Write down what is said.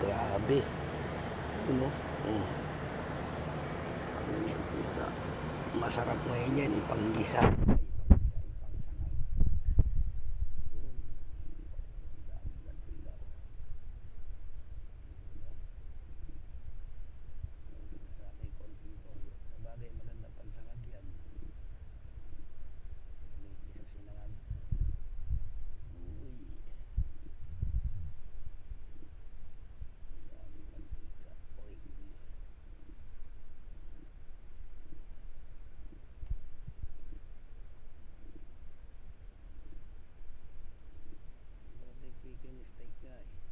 grabe. Ano? Mantika. Masarap ngayon yan, ipanggisa. Big Day.